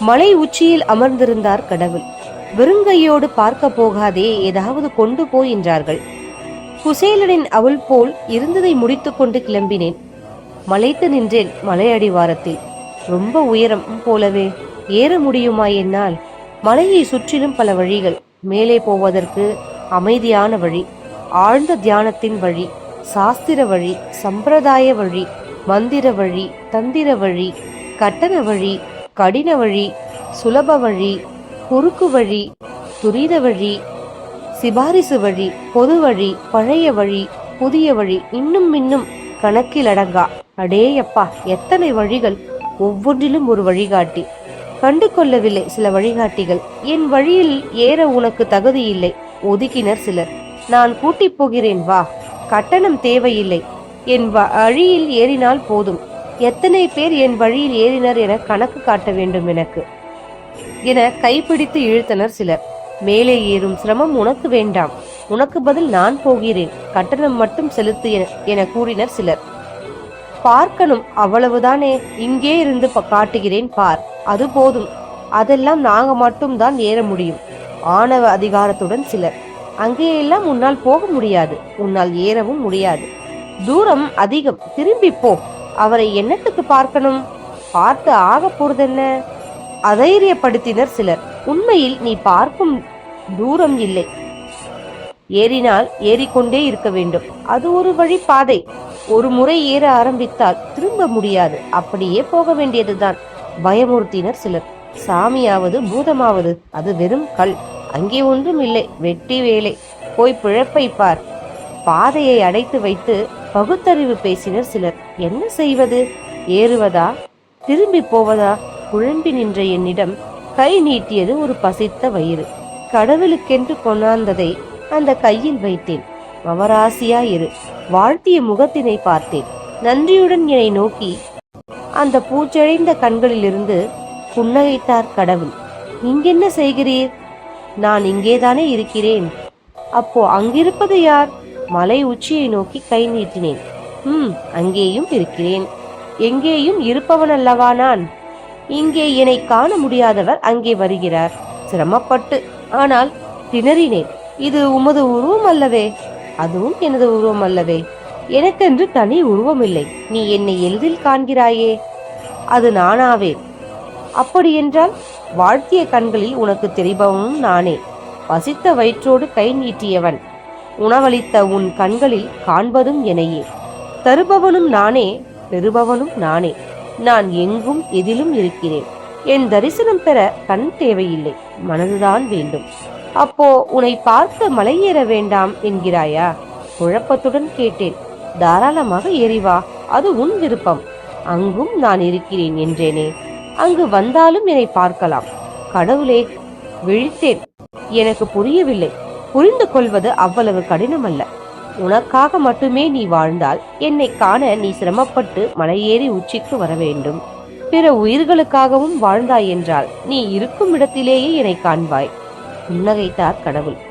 மலை உச்சியில் அமர்ந்திருந்தார் கடவுள். வெறுங்கையோடு பார்க்க போகாதே ஏதாவது கொண்டு போய் என்றார்கள். குசேலனின் அவள் போல் இருந்ததை முடித்துக்கொண்டு கிளம்பினேன். மலைத்து நின்றேன் மலை அடிவாரத்தில் ரொம்ப உயரம் போலவே. ஏற முடியுமா என்னால்? மலையை சுற்றிலும் பல வழிகள். மேலே போவதற்கு அமைதியான வழி. ஆழ்ந்த தியானத்தின் வழி. சாஸ்திர வழி. சம்பிரதாய வழி. மந்திர வழி. தந்திர வழி. கட்டண வழி. கடின வழி சுலப வழி குறுக்கு வழி துரித வழி சிபாரிசு வழி பொது வழி பழைய வழி புதிய வழி இன்னும் இன்னும் கணக்கில் அடங்கா அடேயப்பா எத்தனை வழிகள் ஒவ்வொன்றிலும் ஒரு வழிகாட்டி. கண்டு கொள்ளவில்லை சில வழிகாட்டிகள். என் வழியில் ஏற உனக்கு தகுதி இல்லை ஒதுக்கினர் சிலர். நான் கூட்டிப் போகிறேன் வா. கட்டணம் தேவையில்லை. என் வழியில் ஏறினால் போதும். எத்தனை பேர் என் வழியில் ஏறினர் என கணக்கு காட்ட வேண்டும் எனக்கு. என கைப்பிடித்து இழுத்தனர் சிலர். மேலே ஏறும் சிரமம் உனக்கு வேண்டாம். உனக்கு பதில் நான் போகிறேன். கட்டணம் மட்டும் செலுத்து என- என கூறினர் சிலர். பார்க்கணும் அவ்வளவுதானே. இங்கே இருந்து ப- காட்டுகிறேன் பார். அது போதும். அதெல்லாம் நாங்க மட்டும்தான் ஏற முடியும். ஆணவ அதிகாரத்துடன் சிலர். அங்கேயெல்லாம் உன்னால் போக முடியாது. உன்னால் ஏறவும் முடியாது. தூரம் அதிகம். திரும்பி போ. அவரை என்னத்துக்கு பார்க்கணும்? பார்த்து ஆக போறதென்ன? அதைரியப்படுத்தினர் சிலர். உண்மையில் நீ பார்க்கும் தூரம் இல்லை. ஏறினால் ஏறிக்கொண்டே இருக்க வேண்டும். அது ஒரு வழி பாதை. ஒரு முறை ஏற ஆரம்பித்தால் திரும்ப முடியாது. அப்படியே போக வேண்டியதுதான். பயமுறுத்தினர் சிலர். சாமியாவது பூதமாவது அது வெறும் கல். அங்கே ஒன்றும் இல்லை. வெட்டி வேலை. போய் பிழப்பை பார். பாதையை அடைத்து வைத்து பகுத்தறிவு பேசினர் சிலர். என்ன செய்வது? ஏறுவதா? திரும்பி போவதா? குழம்பி நின்ற என்னிடம் கை நீட்டியது ஒரு பசித்த வயிறு. கடவுளுக்கென்று கொண்டாந்ததை அந்த கையில் வைத்தேன். மவராசியா இரு. வாழ்த்திய முகத்தினை பார்த்தேன். நன்றியுடன் என்னை நோக்கி. அந்த பூச்செழைந்த கண்களிலிருந்து புன்னகைத்தார் கடவுள். இங்கென்ன செய்கிறீர்? நான் இங்கேதானே இருக்கிறேன். அப்போ அங்கிருப்பது யார்? மலை உச்சியை நோக்கி கை நீட்டினேன். ம் அங்கேயும் இருக்கிறேன். எங்கேயும் இருப்பவன் அல்லவா நான்? இங்கே என்னை காண முடியாதவர் அங்கே வருகிறார். சிரமப்பட்டு ஆனால் திணறினேன். இது உமது உருவம் அல்லவே? அதுவும் எனது உருவம் அல்லவே. எனக்கென்று தனி உருவம் இல்லை நீ என்னை எளிதில் காண்கிறாயே. அது நானாவேன் அப்படியென்றால் வாழ்த்திய கண்களில் உனக்கு தெரிபவனும் நானே. பசித்த வயிற்றோடு கை நீட்டியவன். உணவளித்த உன் கண்களில் காண்பதும் எனையே தருபவனும் நானே பெறுபவனும் நானே. நான் எங்கும் எதிலும் இருக்கிறேன். என் தரிசனம் பெற கண் தேவையில்லை. மனதுதான் வேண்டும். அப்போ உன்னை பார்க்க மலையேற வேண்டாம் என்கிறாயா? குழப்பத்துடன் கேட்டேன். தாராளமாக ஏறிவா அது உன் விருப்பம். அங்கும் நான் இருக்கிறேன் என்றேனே. அங்கு வந்தாலும் என்னை பார்க்கலாம். கடவுளே விழித்தேன். எனக்கு புரியவில்லை. புரிந்து கொள்வது அவ்வளவு கடினமல்ல. உனக்காக மட்டுமே நீ வாழ்ந்தால் என்னை காண நீ சிரமப்பட்டு மலையேறி உச்சிக்கு வர வேண்டும். பிற உயிர்களுக்காகவும் வாழ்ந்தாய் என்றால் நீ இருக்கும் இடத்திலேயே என்னை காண்பாய். புன்னகைத்தார் கடவுள்.